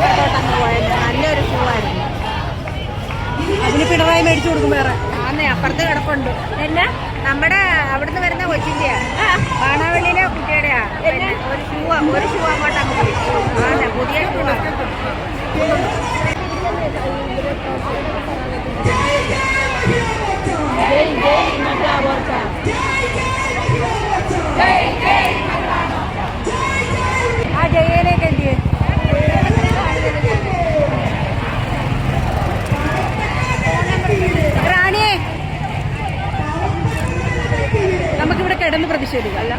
അപ്പുറത്തോട്ടങ്ങ് പോയത് നല്ലൊരു ഷൂ ആയിരുന്നു അതിന് പിണറായി മേടിച്ചു കൊടുക്കും വേറെ. ആന്നേ അപ്പുറത്ത് കിടപ്പുണ്ട്. പിന്നെ നമ്മുടെ അവിടുന്ന് വരുന്ന കൊച്ചിന്റെയാ. ബാണാവള്ളിയിലെ കുട്ടിയുടെയാ. പിന്നെ ഒരു ഷൂ ഒരു ഷൂ അങ്ങോട്ട് അങ്ങ് പോയി. ആന്നെ പുതിയ ഷൂ ഓവനിൽ പ്രതിഷേധിക്കാം. അല്ല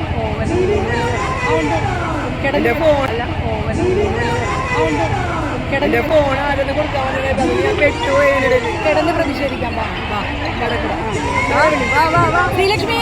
ശ്രീലക്ഷ്മി!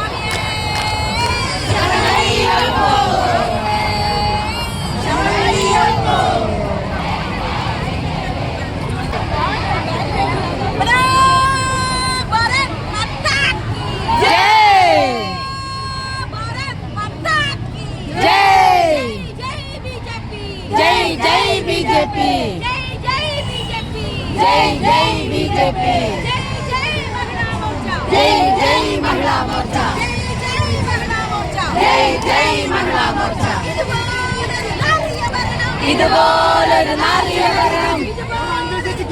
ജയ് ബി ജെ പി. ജയ് ജയ് ബി ജെ പി ജയ് ജയ് മഹിളാ മോർച്ച ജയ് ജയ് മഹിളാ മോർച്ച. ഇതുപോലൊരു നാറിയ ഭരണം. ഇതുപോലൊരു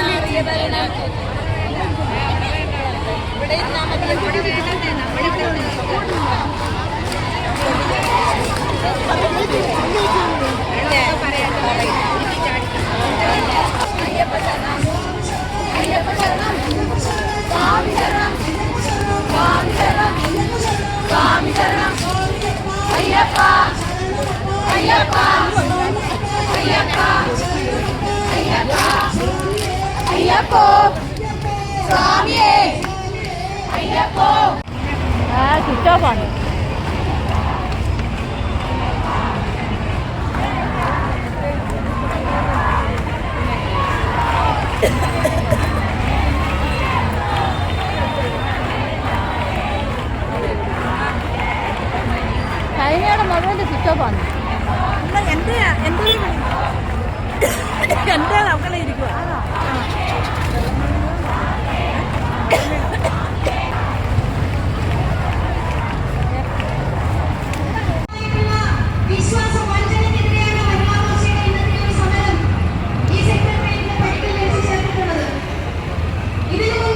നാറിയ ഭരണം. അയ്യപ്പോ സ്വാമിയേ. അയ്യപ്പോ. ആ ചുറ്റോപ്പാണ് കഴിഞ്ഞയുടെ മകളുടെ ചുറ്റോപ്പാണ് എന്റെയാ എന്റെ എന്റേതാണ് അവളെ ഇരിക്കുക ഇതിന്